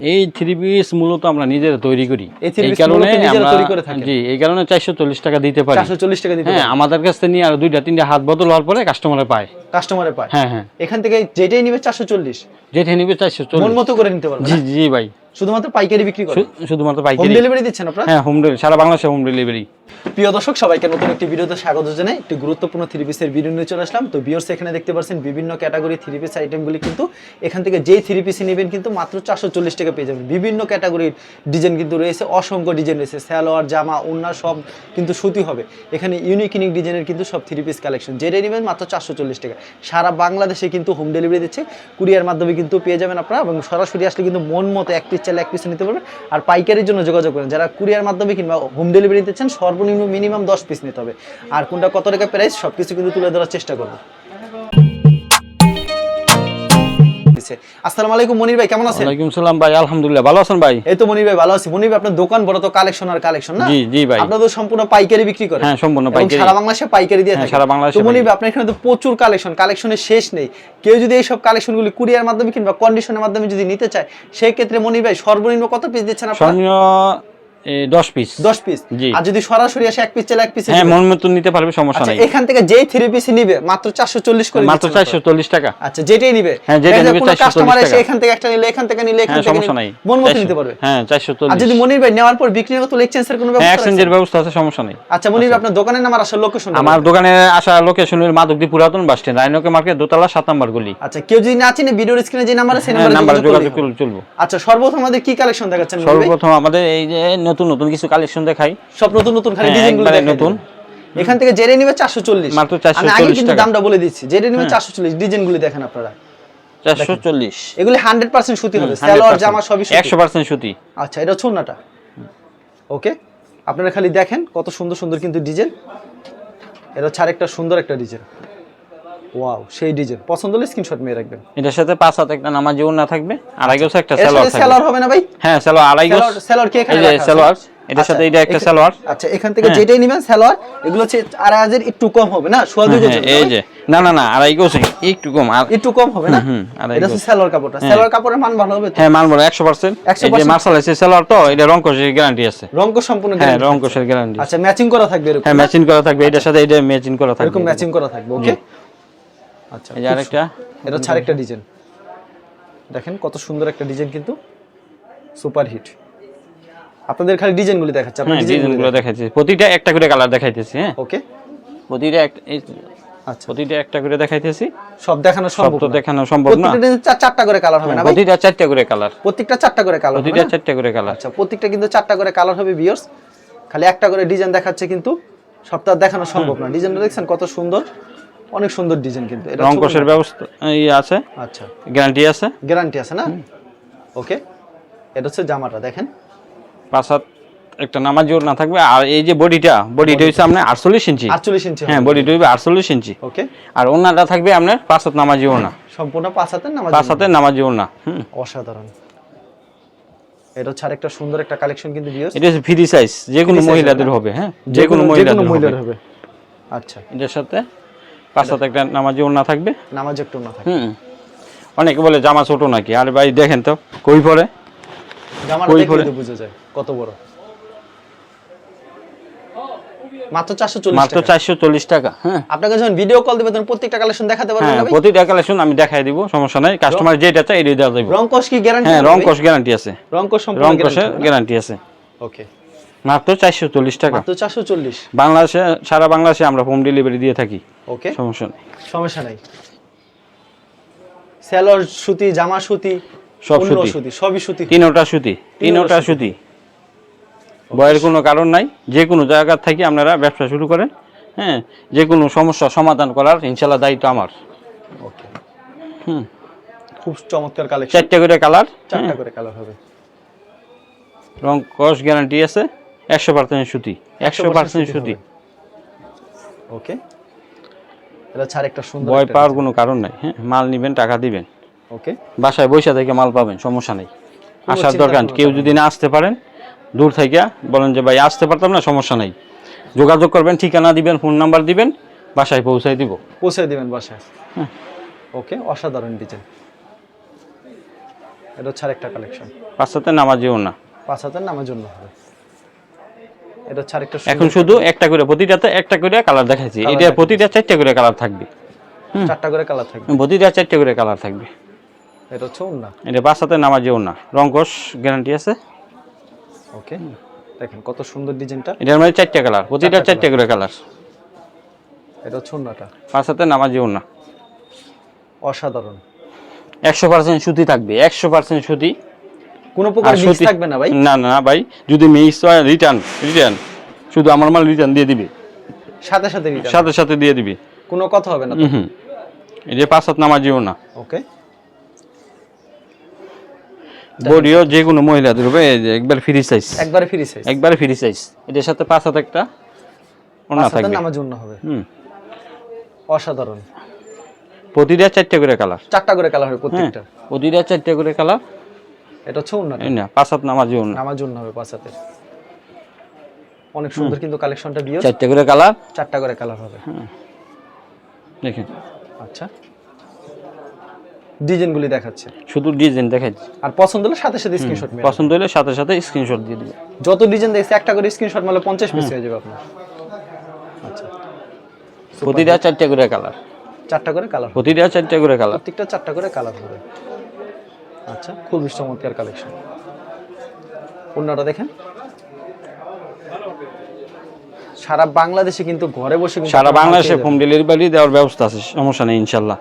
এই three piece মূলত আমরা নিজেরা তৈরি করি। এই কারণে? জি এই কারণে চারশো চল্লিশ টাকা দিতে পারি। চারশো চল্লিশ টাকা দিতে হ্যাঁ আমাদের কাছ থেকে নিয়ে আর দুইটা তিনটা হাত বদল হওয়ার পরে কাস্টমারে পায়। কাস্টমারে পায়। হ্যাঁ হ্যাঁ। এখান থেকে যেটাই নিবে চারশো চল্লিশ। যেটাই নিবে চারশো চল্লিশ। মন মতো করে নিতে পারবে জি জি ভাই। শুধুমাত্র পাইকারি বিক্রি শুধুমাত্র হোম ডেলিভারি দিচ্ছেন আপনারা? হ্যাঁ হোম ডেলিভারি সারা বাংলাদেশে হোম ডেলিভারি প্রিয় দর্শক সবাইকে নতুন একটি ভিডিওতে স্বাগত জানাই। একটি গুরুত্বপূর্ণ থ্রি পিসের ভিডিও নিয়ে চলে আসলাম। তো বিয়র্স এখানে দেখতে পাচ্ছেন বিভিন্ন ক্যাটাগরি থ্রি পিস আইটেমগুলি কিন্তু এখান থেকে যেই থ্রি পিস নেবেন কিন্তু মাত্র চারশো চল্লিশ টাকা পেয়ে যাবেন। বিভিন্ন ক্যাটাগরির ডিজাইন কিন্তু রয়েছে অসংখ্য ডিজাইন রয়েছে। সালোয়ার জামা ওন্না সব কিন্তু সুতি হবে। এখানে ইউনিক ইউনিক ডিজাইনের কিন্তু সব থ্রি পিস কালেকশন যেটাই নেবেন মাত্র চারশো চল্লিশ টাকা। সারা বাংলাদেশে কিন্তু হোম ডেলিভারি দিচ্ছে। কুরিয়ার মাধ্যমে কিন্তু পেয়ে যাবেন আপনারা এবং সরাসরি আসলে কিন্তু মন মতো এক পিস চাইলে এক পিস নিতে পারবেন আর পাইকারির জন্য যোগাযোগ করেন। যারা কুরিয়ার মাধ্যমে কিংবা হোম ডেলিভারি নিতে চান, সর্বনিম্ন মিনিমাম দশ পিস নিতে হবে। আর কোনটা কত টাকা প্রাইস সব কিছু কিন্তু তুলে ধরার চেষ্টা করব। আসসালামু আলাইকুম মনির ভাই কেমন আছেন? ওয়ালাইকুম সালাম ভাই আলহামদুলিল্লাহ ভালো আছেন ভাই? এই তো মনির ভাই ভালো আছি। মনির ভাই আপনার দোকান বড় তো কালেকশন আর কালেকশন না? জি জি ভাই। আপনারা তো সম্পূর্ণ পাইকারি বিক্রি করেন। হ্যাঁ, সম্পূর্ণ পাইকারি। সারা বাংলাদেশে পাইকারি দিয়ে হ্যাঁ, থাকেন। সারা বাংলাদেশে তো মনির ভাই আপনার এখানে তো প্রচুর কালেকশন কালেকশনের শেষ নেই। কেউ যদি এই সব কালেকশনগুলি কুরিয়ার মাধ্যমে কিংবা কন্ডিশনের মাধ্যমে যদি নিতে চায় সেই ক্ষেত্রে মনির ভাই সর্বনিম্ন কত পিস দিচ্ছেন আপনারা? সর্বনিম্ন দশ পিস দশ পিস আর যদি সরাসরি আসে এক পিস চাইলে এক পিস হ্যাঁ মন মতন নিতে পারবে সমস্যা আচ্ছা নাই। এখান থেকে যেই থ্রি পিস নিবে মাত্র চারশো চল্লিশ করে মাত্র দিচ্ছেন চারশো চল্লিশ টাকা। আচ্ছা যেটাই নিবে। হ্যাঁ, যেটা নিবে কোনো 440 কাস্টমার এসে এখান থেকে একটা নিলে এখান থেকে নিলে এখান হ্যাঁ থেকে সমস্যা নাই। মন মতো নিতে পারবে। হ্যাঁ চারশো আর যদি মনির ভাই নেওয়ার পর বিক্রি হতো এক্সচেঞ্জের কোনো হ্যাঁ ব্যবস্থা এক্সচেঞ্জের আছে? ব্যবস্থা আছে সমস্যা নেই। আচ্ছা মনির আপনার দোকানের নাম আর আসার লোকেশন আমার দোকানে আসা লোকেশন হল মাধবদী পুরাতন বাস স্ট্যান্ড রায়নকে মার্কেট দোতলা সাত নম্বর গলি। আচ্ছা কেউ যদি না চিনে ভিডিওর স্ক্রিনে যে নাম্বার আছে সেই হ্যাঁ নাম্বারে যোগাযোগ করলে চলবো। আচ্ছা সর্বপ্রথম আমাদের কি কালেকশন দেখাচ্ছেন সর্বপ্রথম আমাদের এই যে নতুন নতুন কিছু কালেকশন দেখাই। সব নতুন নতুন খালি হ্যাঁ, ডিজাইনগুলো একবারে নতুন। এখান থেকে জেরে নিবে চারশো চল্লিশ। মাত্র 440 আমি আগে কিন্তু দামটা বলে দিচ্ছি। জেরে নিবে হ্যাঁ। চারশো চল্লিশ ডিজাইন গুলি দেখেন আপনারা। চারশো চল্লিশ। এগুলি হান্ড্রেড পার্সেন্ট সুতি হবে। সালোয়ার জামা সবই সুতি। একশো পার্সেন্ট সুতি। আচ্ছা এটা ওন্নাটা ওকে? আপনারা খালি দেখেন কত সুন্দর সুন্দর কিন্তু ডিজাইন। এটা হচ্ছে আরেকটা সুন্দর একটা ডিজাইন। ওয়াও সেই ডিজাইন। পছন্দ হলে স্ক্রিনশট মেরে রাখবেন। এটার সাথে পাঁচ হাতে একটা নামাজ জীবন না থাকবে আড়াই গোছ একটা এর থাকবে। সেলার হবে না ভাই? হ্যাঁ সালোয়ার আড়াই গোছ সেলার সেলার কি এখানে রাখা আছে? এটার আচ্ছা, সাথে এটা একটা সালোয়ার। আচ্ছা এখান থেকে হ্যাঁ। যেটাই নেবেন সেলার এগুলো হচ্ছে আড়াই হাজার একটু কম হবে না? সোয়া দুই হ্যাঁ, এই যে। না না না আড়াই গোছ একটু কম। একটু কম হবে না? এটা হচ্ছে গজ। কাপড়টা। হ্যাঁ। কাপড়ের মান ভালো হবে হ্যাঁ একশো পার্সেন্ট 100% এই যে মার্শাল আছে সালোয়ার তো এটা রং গ্যারান্টি আছে। রঙ্গ সম্পূর্ণ হ্যাঁ রং। গ্যারান্টি আচ্ছা ম্যাচিং করা থাকবে এরকম হ্যাঁ? ম্যাচিং করা থাকবে এটার সাথে এটা ম্যাচিং করা থাকবে। এরকম ম্যাচিং করা থাকবে ওকে আচ্ছা এই যে আরেকটা এটা হচ্ছে আরেকটা ডিজাইন। দেখেন কত সুন্দর একটা ডিজাইন কিন্তু সুপার হিট। আপনাদের খালি ডিজাইনগুলি দেখাচ্ছে আপনার হ্যাঁ ডিজাইনগুলো দেখাইছি প্রতিটা একটা করে কালার দেখাইতেছি হ্যাঁ। ওকে। প্রতিটা একটা আচ্ছা। প্রতিটা একটা করে দেখাইতেছি। সব দেখানো সম্ভব তো না। দেখানো সম্ভব না। ডিজাইন চারটা করে কালার হবে না ভাই? প্রতিটা চারটা করে কালার। প্রত্যেকটা চারটা করে কালার প্রতিটা চারটা করে কালার। আচ্ছা প্রত্যেকটা কিন্তু চারটা করে কালার হবে বিয়ার্স খালি একটা করে ডিজাইন দেখাচ্ছে কিন্তু সবটা দেখানো সম্ভব না। ডিজাইনটা দেখছেন কত সুন্দর? অনেক সুন্দর ডিজাইন কিন্তু। এটা রং ছোট ব্যবস্থা এই আছে। আচ্ছা। গ্যারান্টি আছে? গ্যারান্টি আছে না? ওকে এটা হচ্ছে জামাটা দেখেন। পাঁচ হাত একটা নামাজ জোর না থাকবে। আর এই যে বডিটা বডিটা হচ্ছে আপনার আটচল্লিশ ইঞ্চি। আটচল্লিশ ইঞ্চি হ্যাঁ বডিটা হইবে আটচল্লিশ ইঞ্চি। ওকে আর ওনাটা থাকবে আপনার পাঁচ হাত নামাজি ওনা সম্পূর্ণ পাঁচ হাতের নামাজ পাঁচ হাতের নামাজি ওনা হুম। অসাধারণ। এটা হচ্ছে আরেকটা সুন্দর একটা কালেকশন কিন্তু বিয়ার্স এটা হচ্ছে ফ্রি সাইজ যে কোনো মহিলাদের হবে হ্যাঁ? যে কোনো মহিলাদের হবে। হবে। আচ্ছা। এটার সাথে পাঁচ একটা নামাজি ওনা থাকবে? নামাজ একটু না থাকে হুম। অনেকে বলে জামা ছোট নাকি? আরে ভাই দেখেন তো কই পরে জামাটা দেখলে তো বোঝা যায় কত বড়। মাত্র মাত্র টাকা। হ্যাঁ। আপনাকে যখন ভিডিও কল দেবে তখন প্রত্যেকটা কালেকশন দেখাতে পারবেন হ্যাঁ না কালেকশন আমি দেখাই দিব সমস্যা নাই। কাস্টমার যেটা চাই এটাই দেওয়া যাবে রং কি গ্যারান্টি হ্যাঁ গ্যারান্টি আছে। রং কস সম্পূর্ণ রং গ্যারান্টি গ্যারান্টি আছে ওকে মাত্র চারশো চল্লিশ টাকা। মাত্র চারশো চল্লিশ। বাংলাদেশে সারা বাংলাদেশে আমরা হোম ডেলিভারি দিয়ে থাকি। ওকে। সমস্যা নেই। সমস্যা নাই। সেলর সুতি জামা সুতি সব সুতি। সুতি সবই সুতি। তিনোটা সুতি তিনোটা সুতি। বয়ের কোনো কারণ নাই। যে কোনো জায়গা থেকে আপনারা ব্যবসা শুরু করেন। হ্যাঁ যে কোনো সমস্যা সমাধান করার ইনশাল্লাহ দায়িত্ব আমার। ওকে। হুম। খুব চমৎকার কালেকশন চারটে করে কালার চারটা করে কালার হবে। রং কস গ্যারান্টি আছে। একশো পার্সেন্ট সুতি একশো পার্সেন্ট সুতি ওকে। এটা ছাড় একটা সুন্দর ভয় পাওয়ার কোনো কারণ নাই হ্যাঁ? মাল নিবেন টাকা দিবেন। ওকে। বাসায় বৈশা থেকে মাল পাবেন সমস্যা নেই। আসার দরকার কেউ যদি না আসতে পারেন দূর থেকে বলেন যে ভাই আসতে পারতাম না সমস্যা নেই। যোগাযোগ করবেন ঠিকানা দিবেন ফোন নাম্বার দিবেন বাসায় পৌঁছায় দিব। পৌঁছে দিবেন বাসায়। হ্যাঁ। ওকে অসাধারণ ডিজাইন এটা হচ্ছে আরেকটা কালেকশন পাঁচ হাতে নামাজিও না। পাঁচ হাজার নামার জন্য হবে। এটা আরেকটা এখন শুধু একটা করে প্রতিটাতে একটা করে কালার দেখাচ্ছি এটা প্রতিটা চারটা করে কালার থাকবে। চারটা করে কালার থাকবে। প্রতিটা চারটা করে কালার থাকবে। এটা হচ্ছে ওন্না এটা নামাজিও না রঙ্কশ গ্যারান্টি আছে? ওকে। দেখেন কত সুন্দর ডিজাইনটা। এটার মধ্যে চারটা কালার প্রতিটা চারটা করে কালার এটা হচ্ছে ওন্নাটা পাঁচ হাতে নামাজিও না অসাধারণ। একশো পার্সেন্ট সুতি থাকবে। একশো পার্সেন্ট সুতি। কোনো প্রকার মিক্স থাকবে না ভাই। না না ভাই যদি মিক্স হয় রিটার্ন রিটার্ন শুধু আমার মাল রিটার্ন দিয়ে দিবে। সাথে সাথে return। সাথে সাথে দিয়ে দিবে। কোনো কথা হবে না। হুম। যে পাঁচ হাত নামাজিও না। ওকে। বডিও যে কোনো এই যে একবার ফ্রি সাইজ একবারে ফ্রি সাইজ একবারে ফ্রি সাইজ এটার সাথে পাঁচ হাত একটা ওনা থাকবে। নামার জন্য হবে। হুম। অসাধারণ। প্রতিটা চারটে করে কালার চারটা করে কালার হবে হ্যাঁ প্রত্যেকটা। প্রতিটা চারটে করে কালার এটা হচ্ছে ওন্নাটা এই না পাঁচ হাত নামাজিও না নামার জন্য হবে পাঁচ হাতের অনেক সুন্দর কিন্তু কালেকশনটা বিয়ে চারটে করে কালার? চারটা করে কালার হবে। দেখেন। আচ্ছা। ডিজাইনগুলি দেখাচ্ছে। শুধু ডিজাইন দেখাচ্ছি আর পছন্দ হলে সাথে সাথে স্ক্রিনশট মেরে পছন্দ হলে সাথে সাথে স্ক্রিনশট দিয়ে দিবে যত ডিজাইন দেখছে একটা করে স্ক্রিনশট মারলে পঞ্চাশ পিস হয়ে যাবে আপনার। আচ্ছা। প্রতিটা চারটে করে কালার। চারটা করে কালার প্রতিটা চারটে করে কালার। প্রত্যেকটা চারটা করে কালার হবে। আচ্ছা খুবই চমৎকার কালেকশন অন্যটা দেখেন। সারা বাংলাদেশে কিন্তু ঘরে বসে সারা বাংলাদেশে হোম ডেলিভারি দেওয়ার ব্যবস্থা আছে সমস্যা নেই ইনশাল্লাহ।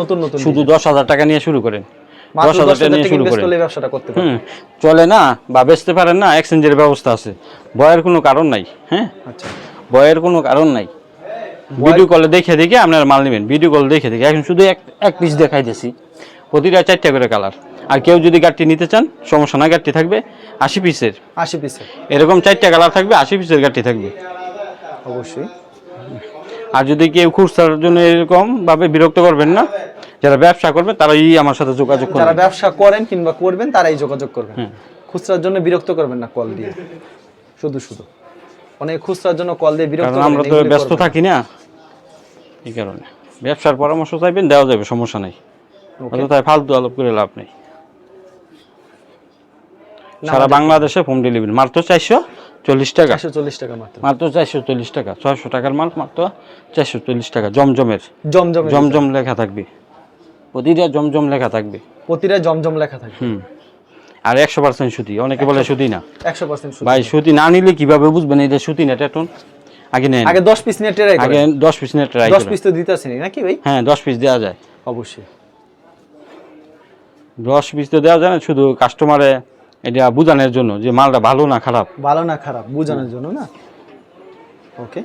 নতুন নতুন শুধু দশ হাজার টাকা নিয়ে শুরু করেন। দশ হাজার টাকা নিয়ে শুরু করেন। করলে ব্যবসাটা করতে পারবেন হুম চলে না বা বেচতে পারেন না এক্সচেঞ্জের ব্যবস্থা আছে। ভয়ের কোনো কারণ নাই হ্যাঁ? আচ্ছা। ভয়ের কোনো কারণ নাই। ভিডিও কলে দেখে দেখে আপনার মাল নেবেন ভিডিও কল দেখে দেখে। এখন শুধু এক এক পিস দেখাইতেছি। প্রতিটা চারটা করে কালার। আর কেউ যদি গাড়িটি নিতে চান সমস্যা না গাড়টি থাকবে আশি পিসের। আশি পিসের। এরকম চারটা কালার থাকবে আশি পিসের গাড়টি থাকবে। অবশ্যই। আর যদি কেউ খুচরার জন্য এরকম ভাবে বিরক্ত করবেন না যারা ব্যবসা করবে তারাই আমার সাথে যোগাযোগ যারা ব্যবসা করেন কিংবা করবেন তারাই যোগাযোগ করবেন। খুচরার জন্য বিরক্ত করবেন না কল দিয়ে। শুধু শুধু। অনেক খুচরার জন্য কল দিয়ে বিরক্ত করেন, আমরা তো ব্যস্ত থাকি না। এই কারণে। ব্যবসার পরামর্শ চাইবেন দেওয়া যাবে সমস্যা নেই। ফালতু আলাপ করে লাভ নেই। সারা বাংলাদেশে হোম ডেলিভারি মাত্র চারশো চল্লিশ টাকা। চল্লিশ টাকা মাত্র। মাত্র চারশো চল্লিশ টাকা। ছয়শো টাকার মাল মাত্র চারশো চল্লিশ টাকা। জমজমের। জমজম জমজম লেখা থাকবে। প্রতিটা জমজম লেখা থাকবে। প্রতিটা জমজম লেখা থাকে হুম। আর একশো পার্সেন্ট সুতি। অনেকে বলে সুতি না। একশো পার্সেন্ট ভাই সুতি না নিলে কীভাবে বুঝবেন? এটা সুতি না টেটন আগে নেন। আগে দশ পিস নিয়ে ট্রাই আগে দশ পিস নিয়ে ট্রাই দশ পিস তো দিতেছেন নাকি ভাই? হ্যাঁ দশ পিস দেওয়া যায়। অবশ্যই। দশ পিস তো দেওয়া যায় না শুধু কাস্টমারে এটা বোঝানোর জন্য যে মালটা ভালো না খারাপ। ভালো না খারাপ বোঝানোর জন্য না? ওকে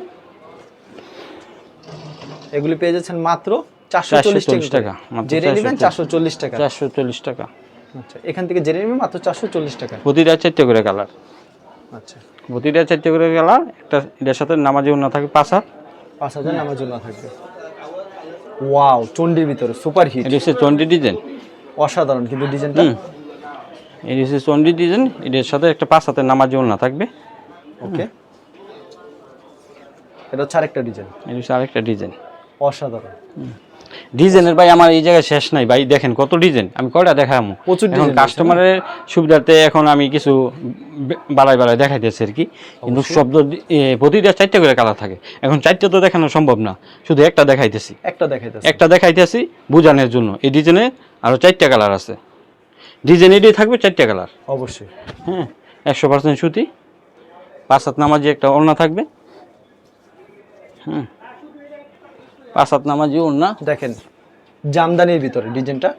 এগুলি পেয়ে যাচ্ছেন মাত্র চারশো চল্লিশ 440 টাকা জেনে নেবেন চারশো চল্লিশ টাকা। চারশো চল্লিশ টাকা। আচ্ছা এখান থেকে জেনে নেবেন মাত্র চারশো চল্লিশ টাকা। প্রতিটা চারটে করে কালার। আচ্ছা। প্রতিটা চারটে করে কালার একটা এটার সাথে নামাজি না থাকে পাঁচ হাত। পাঁচ হাজার নামার জন্য থাকবে। ওয়াও চন্ডির ভিতরে সুপার হিট এটা হচ্ছে চন্ডি ডিজাইন অসাধারণ কিন্তু ডিজাইনটা হচ্ছে চন্ডি ডিজাইন সাথে একটা পাঁচ হাতের নামাজি না থাকবে। ওকে এটা হচ্ছে আরেকটা ডিজাইন এটা হচ্ছে আরেকটা ডিজাইন অসাধারণ। ডিজাইনের ভাই আমার এই জায়গায় শেষ নাই। ভাই দেখেন কত ডিজাইন আমি কয়টা দেখাবো প্রচুর এখন কাস্টমারের সুবিধার্থে এখন আমি কিছু বে- বাড়াই বাড়াই দেখাইতেছি আর কি। কিন্তু শব্দ প্রতিটা চারটে করে কালার থাকে। এখন চারটে তো দেখানো সম্ভব না। শুধু একটা দেখাইতেছি। একটা দেখাইতেছে। একটা দেখাইতেছি বোঝানোর জন্য। এই ডিজাইনে আরও চারটা কালার আছে। ডিজাইন এটি থাকবে চারটা কালার। অবশ্যই। হ্যাঁ একশো পার্সেন্ট সুতি পাঁচ হাত নামাজি একটা ওড়না থাকবে। হুম পাঁচ হাত নামাজি ওড়না। দেখেন জামদানির ভিতরে ডিজাইনটা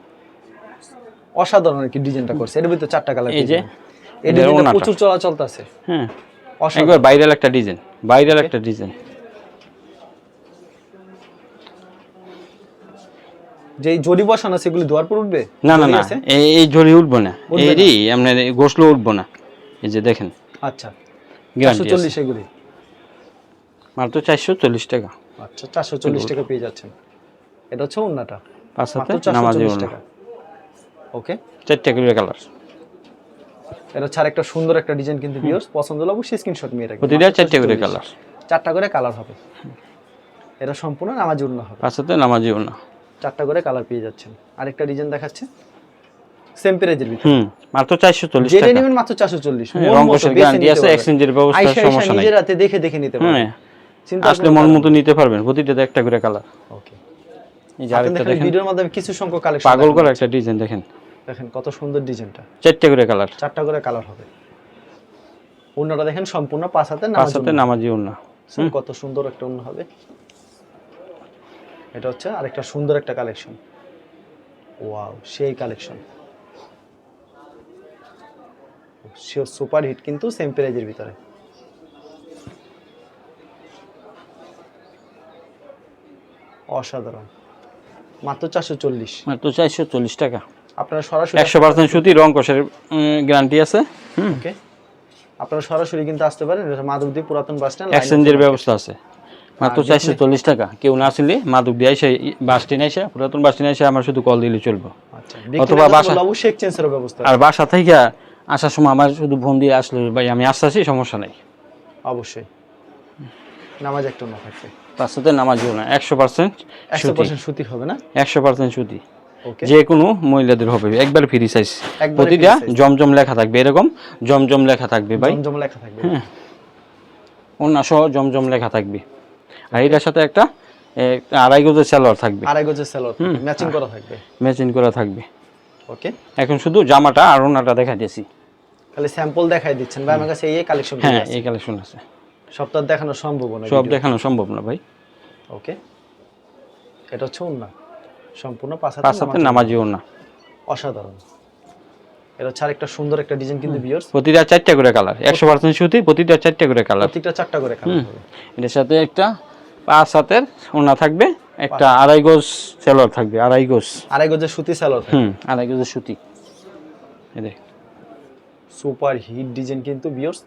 অসাধারণ কি ডিজাইনটা করছে। এর ভিতরে চারটা কালার এই যে এটার প্রচুর চলাচল আছে। হ্যাঁ অসাধারণ। একবার বাইরের একটা ডিজাইন বাইরের একটা ডিজাইন। যে জরি বসানো সেগুলি পর উঠবে? না না না এই উঠবো না। উঠবে আপনার গোসলো উঠবো না। এই যে দেখেন। আচ্ছা। চারশো চল্লিশ এগুলি? মাত্র চারশো চল্লিশ টাকা। আচ্ছা চারশো চল্লিশ টাকা পেয়ে যাচ্ছেন। এটা হচ্ছে অন্যটা পাঁচ হাতে চারশো নামাজি টাকা। ওকে? চারটে করে কালার। এটা হচ্ছে একটা সুন্দর একটা ডিজাইন কিন্তু ভিউয়ার্স পছন্দ হলে অবশ্যই স্ক্রিনশট নিয়ে রাখবেন। প্রতিটা চারটে করে কালার। চারটা করে কালার হবে। এটা সম্পূর্ণ নামাজ উন্ন হবে। পাঁচ হাতে নামাজি ওড়না। চারটা করে কালার পেয়ে যাচ্ছেন। আরেকটা ডিজাইন দেখাচ্ছে। সেম প্রাইজের ভিতরে। হুম মাত্র চারশো চল্লিশ যেটা টাকা। নেবেন মাত্র চারশো চল্লিশ। হ্যাঁ, রং কষের গ্যারান্টি আছে এক্সচেঞ্জের ব্যবস্থা সমস্যা নাই। নিজের হাতে দেখে দেখে নিতে পারবেন। হ্যাঁ চিন্তা আসলে মন মতো নিতে পারবেন প্রতিটাতে একটা করে কালার ওকে এই যে আরেকটা দেখেন ভিডিওর মাধ্যমে কিছু সংখ্যক কালেকশন পাগল করে একটা ডিজাইন দেখেন। দেখেন কত সুন্দর ডিজাইনটা চারটে করে কালার চারটা করে কালার হবে। অন্যটা দেখেন সম্পূর্ণ পাঁচ হাতে নামাজ হাতে নামাজি না কত সুন্দর একটা অন্য হবে। এটা হচ্ছে আরেকটা সুন্দর একটা কালেকশন ওয়াও সেই কালেকশন সুপার হিট কিন্তু সেম প্রাইজের ভিতরে। অসাধারণ। মাত্র চারশো চল্লিশ। মাত্র চারশো চল্লিশ টাকা। আপনারা সরাসরি একশো পার্সেন্ট সুতি রং কষের গ্যারান্টি আছে। হুম। ওকে আপনারা সরাসরি কিন্তু আসতে পারেন। মাধবদী পুরাতন বাস স্ট্যান্ড এক্সচেঞ্জের ব্যবস্থা আছে। মাত্র চারশো চল্লিশ টাকা। কেউ না আসলে মাদুক দিয়ে এসে বাস স্ট্যান্ড এসে পুরাতন বাস স্ট্যান্ড এসে আমার শুধু কল দিলে চলবো। আচ্ছা অথবা বাসা- অবশ্যই এক্সচেঞ্জের ব্যবস্থা আর বাসা থেকে আসার সময় আমার শুধু ফোন দিয়ে আসলে ভাই আমি আসতেছি সমস্যা নেই। অবশ্যই। নামাজ একটা না তার সাথে নামাজিও না একশো পার্সেন্ট একশো পার্সেন্ট সুতি হবে না? একশো পার্সেন্ট সুতি। যে কোনো মহিলাদের হবে একবার ফ্রি সাইজ প্রতিটা জমজম লেখা থাকবে এরকম জমজম লেখা থাকবে ভাই। জমজম লেখা থাকবে। হ্যাঁ। অন্য সহ জমজম লেখা থাকবে। আর এটার সাথে একটা আড়াই গজের সালোয়ার থাকবে। আড়াই গজের সালোয়ার ম্যাচিং করা থাকবে। ম্যাচিং করা থাকবে। ওকে এখন শুধু জামাটা আর ওনাটা দেখা দিয়েছি খালি স্যাম্পল দেখাই দিচ্ছেন। ভাই আমার কাছে এই কালেকশন হ্যাঁ এই কালেকশন আছে। সপ্তাহ দেখানো সম্ভব না সব দেখানো সম্ভব না ভাই। ওকে এটা হচ্ছে উন্না সম্পূর্ণ পাঁচ হাতে পাঁচ হাতে নামাজ। নামাজিও না অসাধারণ। এটা হচ্ছে আরেকটা সুন্দর একটা ডিজাইন কিন্তু বিয়ার্স প্রতিটা চারটা করে কালার একশো পার্সেন্ট সুতি প্রতিটা চারটা করে কালার প্রত্যেকটা চারটা করে কালার এটার সাথে একটা পাঁচ হাতের ওনা থাকবে একটা আড়াই গজ সেলোয়ার থাকবে আড়াই গজ। আড়াই গোজের সুতি থাকবে। হুম আড়াই গোজের সুতি। এই দেখ। সুপার হিট ডিজাইন কিন্তু বিয়ার্স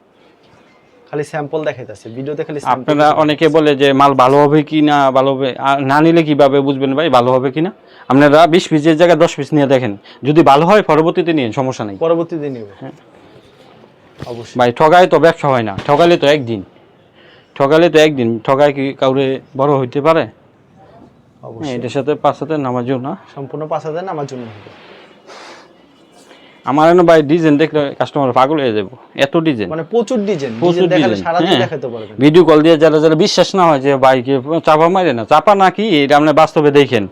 খালি স্যাম্পল দেখাইতেছে ভিডিওতে খালি আপনারা অনেকে বলে যে মাল ভালো হবে কি না ভালো হবে না নিলে কীভাবে বুঝবেন ভাই ভালো হবে কি না আপনারা বিশ পিসের জায়গায় দশ পিস নিয়ে দেখেন যদি ভালো হয় পরবর্তীতে নিয়ে সমস্যা নেই। পরবর্তীতে নিবে। অবশ্যই। ভাই ঠগায় তো ব্যবসা হয় না ঠগালে তো একদিন। ঠগালে তো একদিন ঠগায় কি কাউরে বড় হইতে পারে? হ্যাঁ, অবশ্যই এটার সাথে পাঁচ হাতে নামাজও না। সম্পূর্ণ পাঁচ হাজার আমার এনে ভাই ডিজাইন দেখলে কাস্টমার পাগল হয়ে যাব। এত ডিজাইন। মানে প্রচুর ডিজাইন। প্রচুর ডিজাইন হ্যাঁ। দেখাতে পারবেন। ভিডিও কল দিয়ে যারা যারা বিশ্বাস না হয় যে বাইকে চাপা মারে না চাপা না কি এটা আপনি বাস্তবে দেখেন।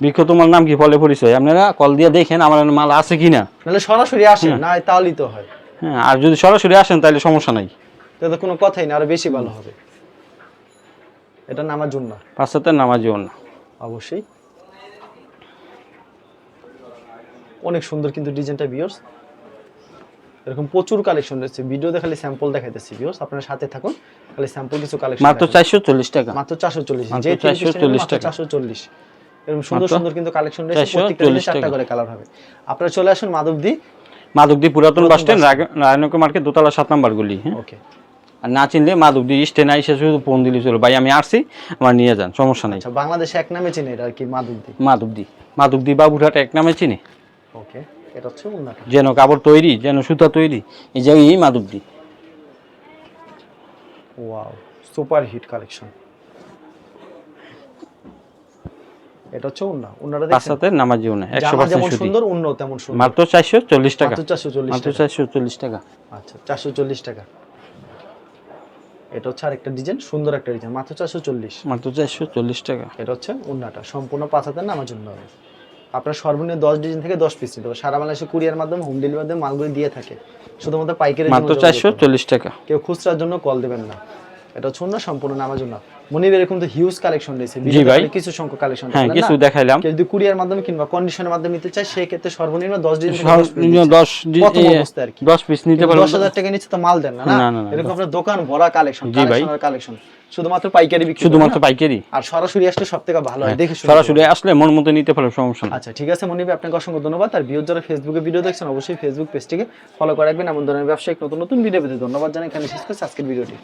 বৃক্ষ তোমার নাম কি? ফলে পরিচয়। আপনারা কল দিয়ে দেখেন আমার মাল আছে কি না সরাসরি আসেন না তাহলেই তো হয়। হ্যাঁ আর যদি সরাসরি আসেন তাহলে সমস্যা নাই। তাহলে কোনো কথাই না আরও বেশি ভালো হবে। এটা নামার জন্য পাঁচ হাতে নামাজিও না অবশ্যই। অনেক সুন্দর কিন্তু ডিজাইনটা বিয়ার্স এরকম প্রচুর কালেকশন রয়েছে। ভিডিওতে খালি স্যাম্পল দেখাইতেছি বিয়ার্স আপনার সাথে থাকুন খালি স্যাম্পল কিছু কালেকশন মাত্র চারশো চল্লিশ টাকা। মাত্র চারশো চল্লিশ। মাত্র যে 440 টাকা। চারশো চল্লিশ। এরকম সুন্দর সুন্দর কিন্তু কালেকশন রয়েছে 440 প্রত্যেকটা চারটা করে কালার হবে। আপনারা চলে আসুন মাধবদী। মাধবদী পুরাতন বাস স্ট্যান্ড রায়নক মার্কেট দোতলা সাত নাম্বার গুলি হ্যাঁ? ওকে আর না চিনলে মাধবদী স্ট্যান্ড আইসে শুধু ফোন দিলে চলো। ভাই আমি আসছি আমার নিয়ে যান সমস্যা নেই। আচ্ছা বাংলাদেশে এক নামে চিনে এটা আর কি মাধবদী মাধবদী মাধবদী বাবুরহাট এক নামে চিনি। ওকে এটা হচ্ছে উন্নতি যেন কাপড় তৈরি যেন সুতা তৈরি এই জায়গায় Madhabdi wow super hit collection. এটা হচ্ছে উন্না উন্নাটা দেখছেন? সাথে না একশো জামা পার্সেন্ট যেমন সুন্দর উন্ন তেমন সুন্দর। মাত্র চারশো চল্লিশ টাকা। মাত্র চারশো চল্লিশ মাত্র চারশো চল্লিশ টাকা। আচ্ছা চারশো চল্লিশ টাকা। এটা হচ্ছে আরেকটা ডিজাইন সুন্দর একটা ডিজাইন মাত্র চারশো চল্লিশ। মাত্র চারশো চল্লিশ টাকা। এটা হচ্ছে উন্নাটা সম্পূর্ণ পাঁচ হাজার নামার জন্য। হবে আপনার সর্বনিম্ন দশ ডিজাইন থেকে দশ পিস নিতে হবে। সারা বাংলাদেশে কুরিয়ার মাধ্যমে হোম ডেলিভারির মাধ্যমে মালগুলি দিয়ে থাকে। শুধুমাত্র পাইকারি মাত্র চারশো চল্লিশ টাকা। কেউ খুচরার জন্য কল দেবেন না। এটা হচ্ছে উন্না সম্পূর্ণ নামার জন্য। মনির এরকম তো হিউজ কালেকশন রয়েছে ভাই। কিছু সংখ্যক কালেকশন হ্যাঁ কিছু দেখাইলাম। যদি কুরিয়ার মাধ্যমে কিংবা কন্ডিশনের মাধ্যমে নিতে চাই সেই ক্ষেত্রে সর্বনিম্ন দশ দিন দশ piece সর্বনিম্ন দিচ্ছে। দশ ডি- প্রথম এ, অবস্থায় আর কি। দশ পিস নিতে পারবেন। দশ হাজার টাকা নিচ্ছে তো মাল দেন না না, না না, না, এরকম আপনার দোকান ভরা কালেকশন ভাই। কালেকশন শুধুমাত্র পাইকারি বিক্রি শুধুমাত্র পাইকারি। আর সরাসরি আসলে সব থেকে ভালো হয় দেখে সরাসরি আসলে মন মতো নিতে পারবেন সমস্যা নেই। আচ্ছা ঠিক আছে মনিব আপনাকে অসংখ্য ধন্যবাদ। আর ভিডিও যারা ফেসবুকে ভিডিও দেখছেন অবশ্যই ফেসবুক পেজটিকে ফলো করে রাখবেন। এমন ধরনের ব্যবসায়িক নতুন নতুন ভিডিও পেতে ধন্যবাদ জানাই। এখানে শেষ করছি আজকের ভিডিওটি